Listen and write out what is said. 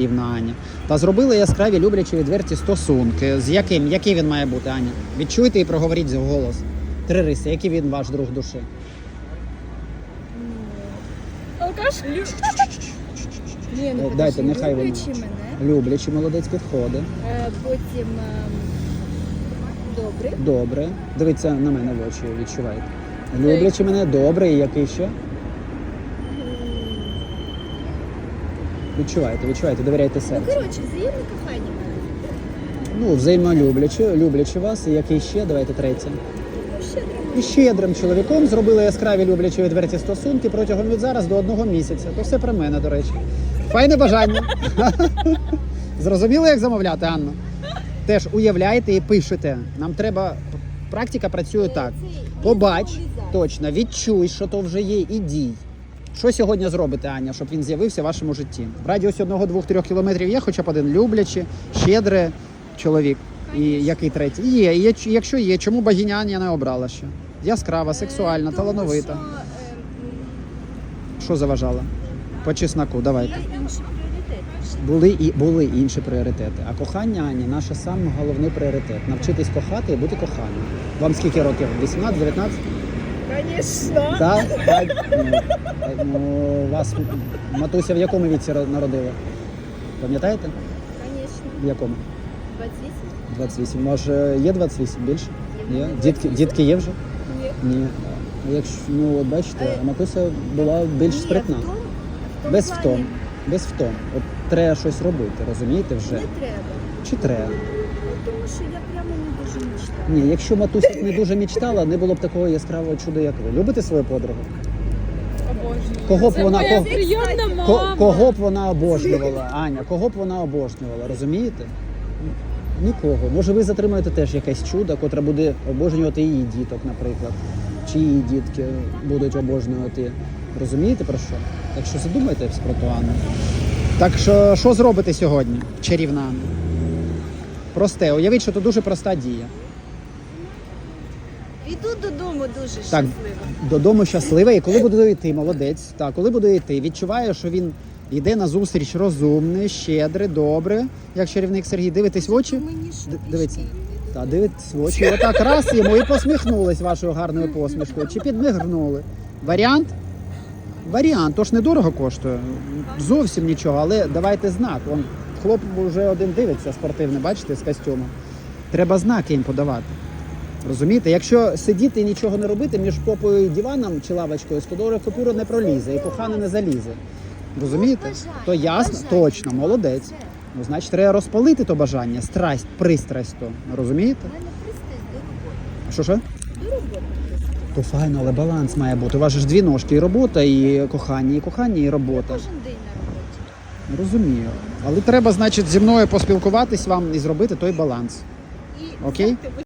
Рівна Аня. Та зробили яскраві люблячі відверті стосунки. З яким? Який він має бути, Аня? Відчуйте і проговоріть голос. Три риси. Який він ваш друг душі? Алкаш? Ні, О, ну дайте, нехай воно. люблячи мене. Люблячий молодець підходить. Е, Потім ем, добрий. Добре. Дивіться на мене в очі, відчувайте. Люблячи мене, добре, і який ще? Відчувайте, відчувайте, довіряйте Ну, серцю. коротше, взаємне кохання. Ну, взаємно люблячи, люблячи вас, і який ще? Давайте третє. Ну. І щедрим чоловіком зробили яскраві люблячі відверті стосунки протягом від зараз до одного місяця. То все про мене, до речі. Файне бажання. Зрозуміли, як замовляти, Анна? Теж уявляйте і пишете. Нам треба. Практика працює так. Побач, точно, відчуй, що то вже є, і дій. Що сьогодні зробите, Аня, щоб він з'явився в вашому житті? В радіусі одного, двох, трьох кілометрів є хоча б один люблячий, щедрий чоловік. І який третій? Є. І є- якщо є, чому богиня Аня не обрала ще? Яскрава, сексуальна, Е, талановита. що, Що заважало? По чесноку, давайте. Були і були інші пріоритети. А кохання Ані наш саме головний пріоритет. Навчитись кохати і бути коханим. Вам скільки років? 18, 19? Звісно. Так? Так. Ну, так, ну, вас матуся в якому віці ро- народила? Пам'ятаєте? Звісно. В якому? 28? 28. Може, є 28 більше? Є? Дітки, дітки є вже? Ні. Ні. А Якщо, ну, от бачите, а матуся була більш Ні, спритна. в тому- в тому Без плані втом. Без втом. От треба щось робити, розумієте вже? Не треба. Чи треба? Ну, тому що я прямо не. Ні, якщо матуся не дуже мечтала, не було б такого яскравого чуда, як ви. Любите свою подругу? Обожнюю. Кого б Це вона моя кого, прийомна ко- мама. кого б вона обожнювала, Аня? Кого б вона обожнювала, розумієте? Нікого. Може, ви затримаєте теж якесь чудо, котре буде обожнювати її діток, наприклад. Чи її дітки будуть обожнювати. Розумієте про що? Так що задумайтесь про ту Анну. Так що, що зробите сьогодні, чарівна Анна? Просте, уявіть, що це дуже проста дія. Додому дуже Так, щаслива. додому щаслива. І коли буде йти, молодець. Так, коли буде йти, відчуває, що він йде на зустріч розумний, щедрий, добрий, як чарівник Сергій. Дивитесь в очі. Мені що Д- пішки дивіться. йти? Та дивитесь в очі. Отак раз йому і посміхнулись вашою гарною посмішкою. Чи підмигнули. Варіант? Варіант, тож недорого коштує. Зовсім нічого, але давайте знак. Вон хлоп вже один дивиться спортивний, бачите, з костюмом. Треба знак їм подавати. Розумієте, якщо сидіти і нічого не робити між попою і диваном чи лавочкою, 100 доларів купюра не пролізе і кохана не залізе. Розумієте? То ясно, точно, молодець. Ну, значить, треба розпалити то бажання, страсть, пристрасть то. Розумієте? Що що? То файно, але баланс має бути. У вас же ж дві ножки, і робота, і кохання, і кохання, і робота. Кожен день на роботі. Розумію. Але треба, значить, зі мною поспілкуватись вам і зробити той баланс. Окей?